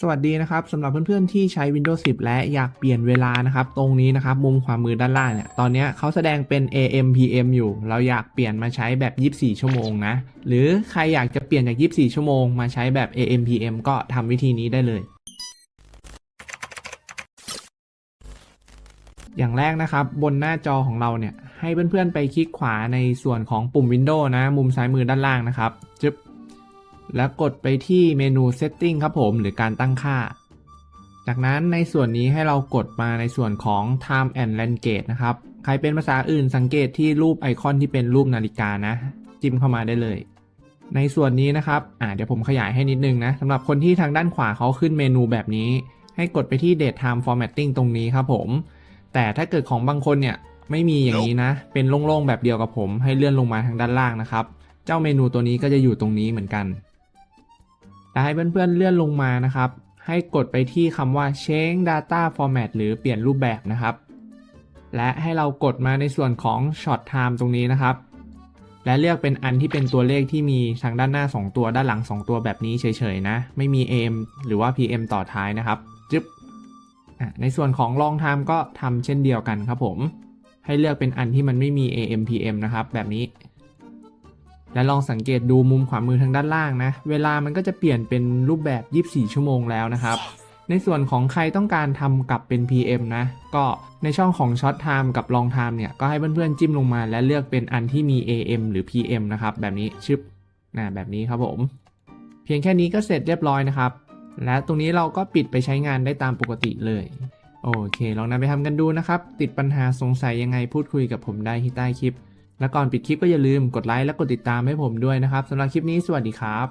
สวัสดีนะครับสำหรับเพื่อนๆที่ใช้ Windows 10 และอยากเปลี่ยนเวลานะครับ ตรงนี้นะครับ มุมขวามือด้านล่างเนี่ยตอนนี้เขาแสดงเป็น AM PM อยู่ เราอยากเปลี่ยนมาใช้แบบ 24 ชั่วโมงนะ หรือใครอยากจะเปลี่ยนจาก 24 ชั่วโมงมาใช้แบบ AM PM ก็ทำวิธีนี้ได้เลย อย่างแรกนะครับ บนหน้าจอของเราเนี่ยให้เพื่อนๆไปคลิกขวาในส่วนของปุ่ม Windows นะ มุมซ้ายมือด้านล่างนะครับจึ๊บ แล้วกดไปที่เมนู Setting ครับผมหรือการตั้งค่า จากนั้นในส่วนนี้ให้เรากดมาในส่วนของ Time and Language นะครับ ใครเป็นภาษาอื่นสังเกตที่รูปไอคอนที่เป็นรูปนาฬิกานะ จิ้มเข้ามาได้เลย ในส่วนนี้นะครับอ่าเดี๋ยวผมขยายให้นิดนึงนะสำหรับคนที่ทางด้านขวาเขาขึ้นเมนูแบบนี้ ให้กดไปที่ Date Time Formatting ตรงนี้ครับผม แต่ถ้าเกิดของบางคนเนี่ยไม่มีอย่างนี้นะ เป็นโล่งๆแบบเดียวกับผม ให้เลื่อนลงมาทางด้านล่างนะครับ เจ้าเมนูตัวนี้ก็จะอยู่ตรงนี้เหมือนกัน แต่ให้เพื่อนๆเลื่อนลงมานะครับ ให้กดไปที่คำว่า change data format หรือเปลี่ยนรูปแบบนะครับ และให้เรากดมาในส่วนของ short time ตรงนี้นะครับ และเลือกเป็นอันที่เป็นตัวเลขที่มีทางด้านหน้า 2 ตัวด้านหลัง 2 ตัวแบบนี้เฉยๆนะ ไม่มี AM หรือว่า PM ต่อท้ายนะครับจึ๊บในส่วนของ long time ก็ทำเช่นเดียวกันครับผมให้เลือกเป็นอันที่มันไม่มี AM PM นะครับ แบบนี้ และลองสังเกตดูมุมขวามือทางด้านล่างนะ เวลามันก็จะเปลี่ยนเป็นรูปแบบ 24 ชั่วโมงแล้วนะครับ ในส่วนของใครต้องการทำกลับเป็น PM นะ ก็ในช่องของ Short Time กับ Long Time เนี่ย ก็ให้เพื่อนๆจิ้มลงมา และเลือกเป็นอันที่มี AM หรือ PM นะครับ แบบนี้ชึบนะแบบนี้ครับผม เพียงแค่นี้ก็เสร็จเรียบร้อยนะครับ และตรงนี้เราก็ปิดไปใช้งานได้ตามปกติเลยโอเค ลองนำไปทำกันดูนะครับ ติดปัญหาสงสัยยังไงพูดคุยกับผมได้ที่ใต้คลิป และก่อนปิดคลิปก็อย่าลืมกดไลค์และกดติดตามให้ผมด้วยนะครับสำหรับคลิปนี้สวัสดีครับ